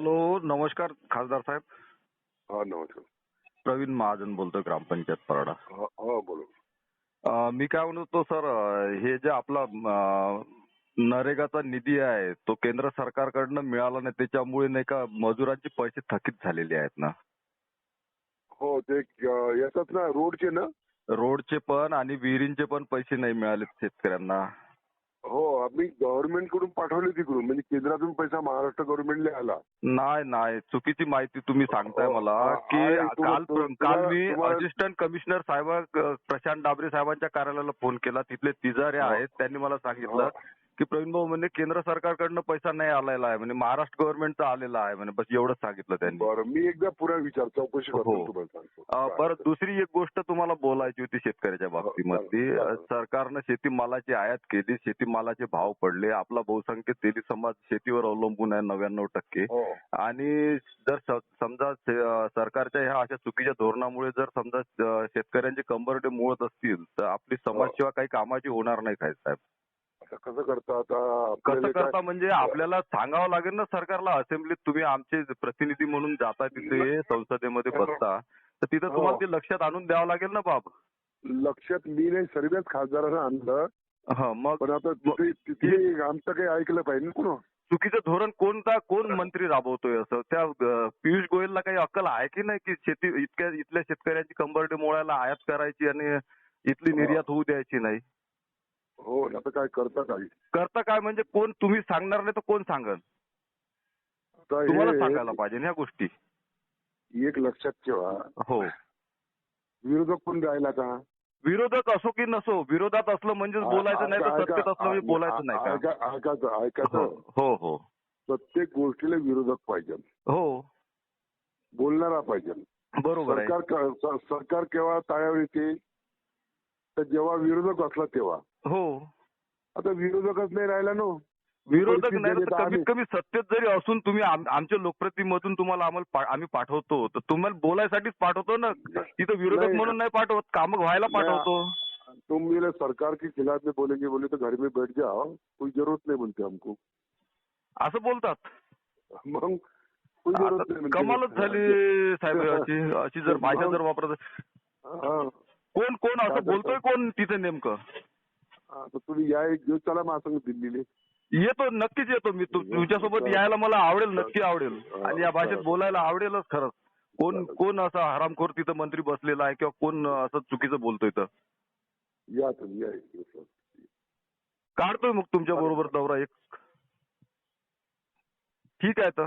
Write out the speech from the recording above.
Hello नमस्कार खासदार साहेब. हा नमस्कार. प्रवीण महाजन बोलतोय ग्रामपंचायत परडा. हा हा बोला. अं, मी काय म्हणत होतो सर अं, हे जे आपला अं, नरेगाचा निधी आहे तो केंद्र सरकारकडनं मिळाला नाही त्याच्यामुळे नाही का मजुरांचे पैसे थकीत झालेले आहेत ना? हो ते अं, येतात ना रोडचे ना? रोडचे पण आणि विहिरींचे पण पैसे नाही मिळाले शेतकऱ्यांना. आम्ही गव्हर्नमेंटकडून पाठवले तिकडून म्हणजे केंद्रातून पैसा महाराष्ट्र गव्हर्नमेंटला आला नाही नाही चुकीची माहिती तुम्ही सांगताय मला की. काल काल मी असिस्टंट कमिशनर साहेब प्रशांत डाबरे साहेबांच्या कार्यालयाला फोन केला तिथले तिजारे. आहेत त्यांनी मला सांगितलं. की प्रवीण भाऊ म्हणजे केंद्र सरकारकडनं पैसा नाही आलेला आहे म्हणजे महाराष्ट्र गव्हर्नमेंटचा आलेला आहे म्हणजे बस एवढंच सांगितलं त्यांनी. बरं मी एकदा पुरा विचार चौकशी करतो हो. तुम्हाला सांगतो. अं, काय बरं. दुसरी एक गोष्ट तुम्हाला बोलायची होती शेतकऱ्याच्या बाबतीमध्ये. चालेल. अं, सरकारनं शेतीमालाची आयात केली शेतीमालाचे भाव पडले. आपला बहुसंख्य तेली समाज शेतीवर अवलंबून आहे नव्याण्णव टक्के. हो. आणि जर स- समजा से- अं, सरकारच्या ह्या अशा चुकीच्या धोरणामुळे जर समजा अं, शेतकऱ्यांचे कंबरडे मोडत असतील तर आपली समाजसेवा काही कामाची होणार नाही काय साहेब. कसं करता आता? कसं करता म्हणजे आपल्याला सांगावं लागेल ना सरकारला असेंब्लीत तुम्ही आमचे प्रतिनिधी म्हणून जाता तिथे संसदेमध्ये बसता. तर तिथं हो. तुम्हाला ते लक्षात आणून द्यावं लागेल ना बाब. लक्षात मी नाही सर्वच खासदारांना आणलं. हं, मग पण आता तिथे आमचं काही ऐकलं पाहिजे ना कोण? चुकीचं धोरण कोणता कोण मंत्री राबवतोय असं? त्या पियुष गोयलला काही अक्कल आहे की नाही की शेती इतक्या इथल्या शेतकऱ्यांची कंबरडे मोडायला आयात करायची आणि इथली निर्यात होऊ द्यायची नाही? हो आता काय करता काही करता काय म्हणजे कोण तुम्ही सांगणार नाही तर कोण सांगल आता तुम्हाला हे- सांगायला पाहिजे ना ह्या गोष्टी. एक लक्षात ठेवा. हो. विरोधक पण राहिला का? विरोधक असो की नसो विरोधात असलं म्हणजेच बोलायचं नाही तर ऐका- सत्तेत असलं म्हणजे बोलायचं नाही का? ऐका- ऐकायचं हो ऐकायचं. हो हो प्रत्येक गोष्टीला विरोधक पाहिजे. हो. बोलणारा पाहिजे. बरोबर आहे. सरकार क- स- सरकार केव्हा ताळ्यावर येते तर जेव्हा विरोधक असला तेव्हा. हो. आता विरोधकच नाही राहिला नो. विरोधक नाही तर तर कमीत कमी सत्तेत जरी असून तुम्ही आम- आमच्या लोकप्रतिनिधीमधून तुम्हाला आम्हाला आम्ही पाठवतो. तर तुम्हाला बोलायसाठीच पाठवतो ना. तिथं विरोधक. म्हणून नाही पाठवत. काम व्हायला. पाठवतो. तुम मेरे सरकार के खिलाफ में बोलेंगे बोले तो घर में बैठ जाओ कोई जरूरत नहीं बोलते हमको असं बोलतात. मग. कमालच झाली साहेब अशी अशी जर भाषा जर वापरत. कोण कोण असं बोलतोय कोण तिथे नेमकं? आता तुम्ही या एक दिवस चला माझ्या दिल्लीले. येतो नक्कीच येतो मी. तु- तुमच्यासोबत यायला मला आवडेल नक्की आवडेल. आणि या भाषेत बोलायला आवडेलच खरंच. कोण कोण असा हरामखोर तिथं मंत्री बसलेला आहे किंवा कोण असं चुकीचं बोलतोय तर या तुम्ही या एक दिवस. काढतोय मग तुमच्या बरोबर दौरा एक. ठीक आहे तर